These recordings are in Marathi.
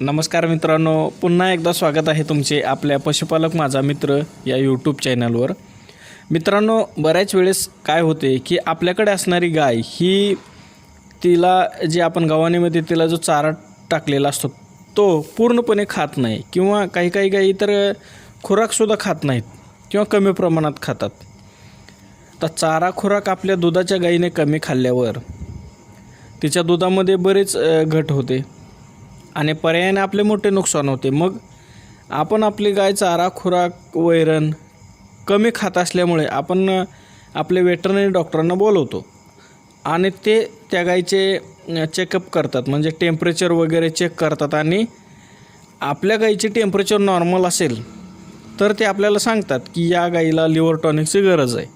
नमस्कार मित्रांनो पुन्हा एकदा स्वागत आहे तुमचे आपल्या पशुपालक माझा मित्र या यूट्यूब चॅनलवर मित्रांनो बऱ्याच वेळेस काय होते की आपल्याकडे असणारी गाय ही तिला जे आपण गव्हाणीमध्ये तिला जो चारा टाकलेला असतो तो पूर्णपणे खात नाही किंवा काही काही गायी तर खुराकसुद्धा खात नाहीत किंवा कमी प्रमाणात खातात. तर चारा खुराक आपल्या दुधाच्या गायीने कमी खाल्ल्यावर तिच्या दुधामध्ये बरेच घट होते. आणि पर्यायाने आपले मोठे नुकसान होते. मग आपण आपली गाय चारा खुराक वैरण कमी खात असल्यामुळे आपण आपले वेटरनरी डॉक्टरांना बोलवतो. आणि ते त्या गायीचे चेकअप करतात. म्हणजे टेम्परेचर वगैरे चेक करतात आणि आपल्या गाईचे टेम्परेचर नॉर्मल असेल तर ते आपल्याला सांगतात की या गाईला लिव्हर टॉनिकची गरज आहे.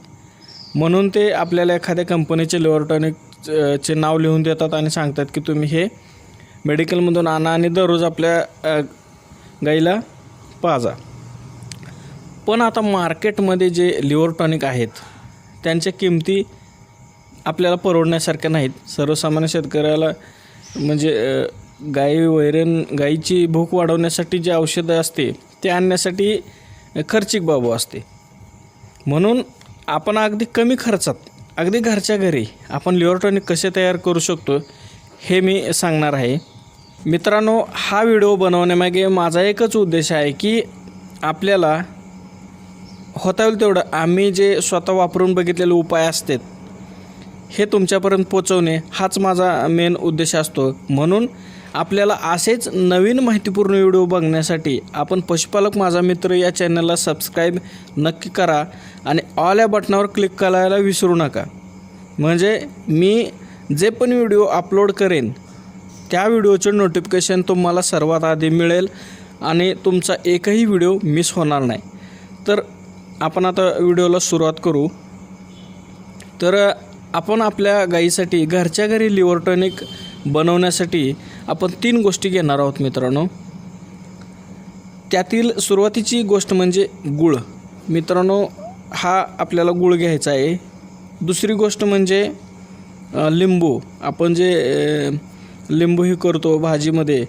म्हणून ते आपल्याला एखाद्या कंपनीचे लिव्हर टॉनिक चे नाव लिहून देतात आणि सांगतात की तुम्ही हे मेडिकलमधून आणा आणि दररोज आपल्या गाईला पाजा. पण आता मार्केटमध्ये जे लिव्हर टॉनिक आहेत त्यांच्या किमती आपल्याला परवडण्यासारख्या नाहीत. सर्वसामान्य शेतकऱ्याला म्हणजे गाई वैरण गाईची भूक वाढवण्यासाठी जे औषधं असते ते आणण्यासाठी खर्चिक बाबू असते. म्हणून आपण अगदी कमी खर्चात अगदी घरच्या घरी आपण लिव्हर टॉनिक कसे तयार करू शकतो हे मी सांगणार आहे. मित्रांनो हा व्हिडिओ बनवण्यामागे माझा एकच उद्देश आहे की आपल्याला होता येईल तेवढं आम्ही जे स्वतः वापरून बघितलेले उपाय असतात हे तुमच्यापर्यंत पोचवणे हाच माझा मेन उद्देश असतो. म्हणून आपल्याला असेच नवीन माहितीपूर्ण व्हिडिओ बघण्यासाठी आपण पशुपालक माझा मित्र या चॅनलला सबस्क्राईब नक्की करा आणि ऑल या बटनावर क्लिक करायला विसरू नका. म्हणजे मी जे पण व्हिडिओ अपलोड करेन त्या व्हिडिओचे नोटिफिकेशन तुम्हाला सर्वात आधी मिळेल आणि तुमचा एकही व्हिडिओ मिस होणार नाही. तर आपण आता व्हिडिओला सुरुवात करू. तर आपण आपल्या गाईसाठी घरच्या घरी लिव्हर टॉनिक बनवण्यासाठी आपण तीन गोष्टी घेणार आहोत मित्रांनो. त्यातील सुरुवातीची गोष्ट म्हणजे गुळ. मित्रांनो हा आपल्याला गुळ घ्यायचा आहे. दुसरी गोष्ट म्हणजे लिंबू. आपण जे लिंबू ही करतो भाजीमध्ये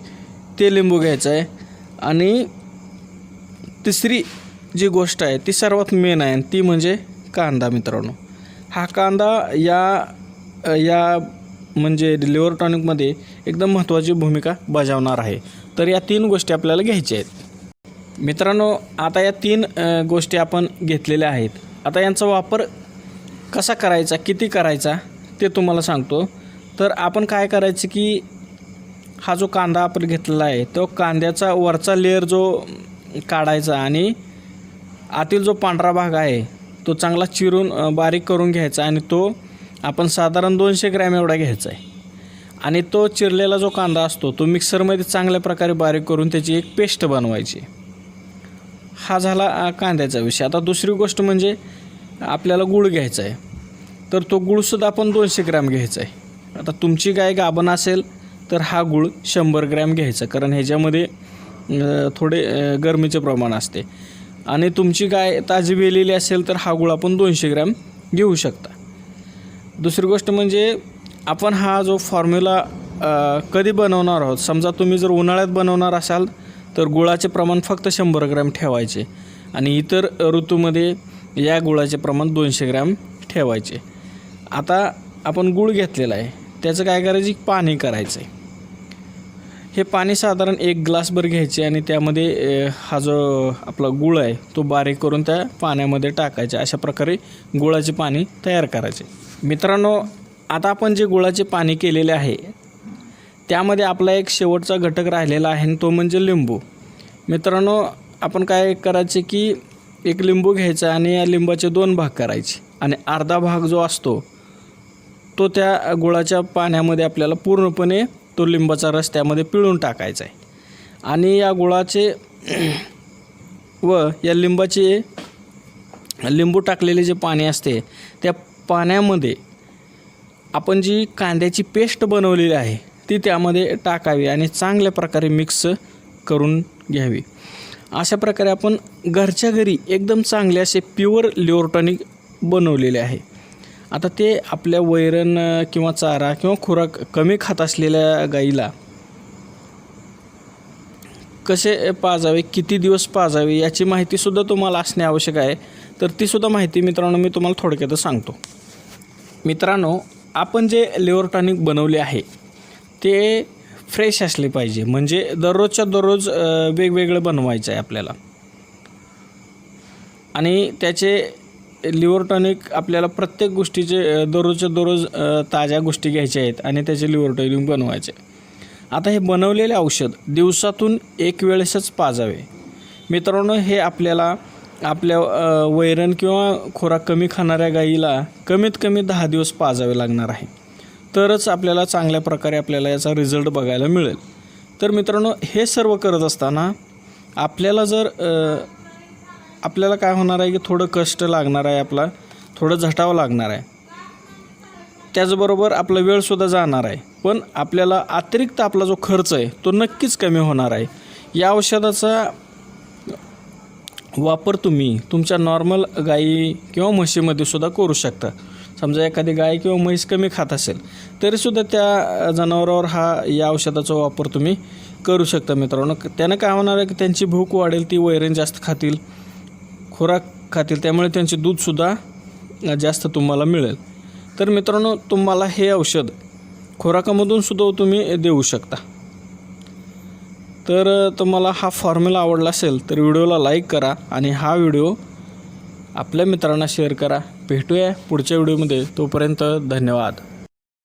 ते लिंबू घ्यायचं आहे. आणि तिसरी जी गोष्ट आहे ती सर्वात मेन आहे आणि ती म्हणजे कांदा मित्रांनो. हा कांदा या या म्हणजे लिव्हर टॉनिकमध्ये एकदम महत्त्वाची भूमिका बजावणार आहे. तर या तीन गोष्टी आपल्याला घ्यायच्या आहेत. मित्रांनो आता या तीन गोष्टी आपण घेतलेल्या आहेत. आता यांचा वापर कसा करायचा किती करायचा ते तुम्हाला सांगतो. तर आपण काय करायचं की हा जो कांदा आपण घेतलेला आहे तो कांद्याचा वरचा लेअर जो काढायचा आणि आतील जो पांढरा भाग आहे तो चांगला चिरून बारीक करून घ्यायचा आणि तो आपण साधारण दोनशे ग्रॅम एवढा घ्यायचा आहे. आणि तो चिरलेला जो कांदा असतो तो मिक्सरमध्ये चांगल्या प्रकारे बारीक करून त्याची एक पेस्ट बनवायची. हा झाला कांद्याचा विषय. आता दुसरी गोष्ट म्हणजे आपल्याला गुळ घ्यायचा आहे. तर तो गुळसुद्धा आपण दोनशे ग्रॅम घ्यायचा आहे. आता तुमची गाय गाभण असेल तर हा गुळ शंभर ग्रॅम घ्यायचा कारण ह्याच्यामध्ये थोडे गरमीचे प्रमाण असते. आणि तुमची गाय ताजी वेलेली असेल तर हा गुळ आपण दोनशे ग्रॅम घेऊ शकता. दुसरी गोष्ट म्हणजे आपण हा जो फॉर्म्युला कधी बनवणार आहोत समजा तुम्ही जर उन्हाळ्यात बनवणार असाल तर गुळाचे प्रमाण फक्त शंभर ग्रॅम ठेवायचे. आणि इतर ऋतूमध्ये या गुळाचे प्रमाण दोनशे ग्रॅम ठेवायचे. आता आपण गुळ घेतलेला आहे. त्याचं काय करायचं? पाणी करायचं आहे हे पाणी साधारण एक ग्लासभर घ्यायचे आणि त्यामध्ये हा जो आपला गुळ आहे तो बारीक करून त्या पाण्यामध्ये टाकायचे. अशा प्रकारे गुळाचे पाणी तयार करायचे. मित्रांनो आता आपण जे गुळाचे पाणी केलेले आहे त्यामध्ये आपला एक शेवटचा घटक राहिलेला आहे आणि तो म्हणजे लिंबू. मित्रांनो आपण काय करायचे की एक लिंबू घ्यायचा आणि या लिंबाचे दोन भाग करायचे. आणि अर्धा भाग जो असतो तो त्या गुळाच्या पाण्यामध्ये आपल्याला पूर्णपणे तो लिंबाचा रस त्यामध्ये पिळून टाकायचा आहे. आणि या गुळाचे व या लिंबाचे लिंबू टाकलेले जे पाणी असते त्या पाण्यामध्ये आपण जी कांद्याची पेस्ट बनवलेली आहे ती त्यामध्ये टाकावी आणि चांगल्या प्रकारे मिक्स करून घ्यावी. अशा प्रकारे आपण घरच्या घरी एकदम चांगले असे प्युअर लिव्हर टॉनिक बनवलेले आहे. आता ते आपल्या वैरण किंवा चारा किंवा खुराक कमी खात असलेल्या गाईला कसे पाजावे किती दिवस पाजावे याची माहितीसुद्धा तुम्हाला असणे आवश्यक आहे. तर तीसुद्धा माहिती मित्रांनो मी तुम्हाला थोडक्यातच सांगतो. मित्रांनो आपण जे लिव्हर टॉनिक बनवले आहे ते फ्रेश असले पाहिजे. म्हणजे दररोजच्या दररोज वेगवेगळं बनवायचं आहे आपल्याला. आणि त्याचे लिव्हर टॉनिक आपल्याला प्रत्येक गोष्टीचे दररोजच्या दररोज ताज्या गोष्टी घ्यायच्या आहेत आणि त्याचे लिव्हर टॉनिक बनवायचे. आता हे बनवलेले औषध दिवसातून एक वेळेसच पाजावे. मित्रांनो हे आपल्याला आपल्या वैरण किंवा खोराक कमी खाणाऱ्या गाईला कमीत कमी दहा दिवस पाजावे लागणार आहे. तरच आपल्याला चांगल्या प्रकारे आपल्याला याचा रिझल्ट बघायला मिळेल. तर मित्रांनो हे सर्व करत असताना आपल्याला जर आपल्याला काय होणार आहे की थोडं कष्ट लागणार आहे आपला थोडं झटावं लागणार आहे. त्याचबरोबर आपला वेळसुद्धा जाणार आहे. पण आपल्याला अतिरिक्त आपला जो खर्च आहे तो नक्कीच कमी होणार आहे. या औषधाचा वापर तुम्ही तुमच्या नॉर्मल गाई किंवा म्हशीमध्ये सुद्धा करू शकता. समजा एखादी गाय किंवा म्हैस कमी खात असेल तरीसुद्धा त्या जनावरावर हा या औषधाचा वापर तुम्ही करू शकता मित्रांनो. त्यानं काय होणार आहे की त्यांची भूक वाढेल ती वैरण जास्त खातील. खुराक खातील त्यामुळे त्यांचे दूधसुद्धा जास्त तुम्हाला मिळेल. तर मित्रांनो तुम्हाला हे औषध खुराकामधून सुद्धा तुम्ही देऊ शकता. तर तुम्हाला हा फॉर्म्युला आवडला असेल तर व्हिडिओला लाईक करा आणि हा व्हिडिओ आपल्या मित्रांना शेअर करा. भेटूया पुढच्या व्हिडिओमध्ये. तोपर्यंत धन्यवाद.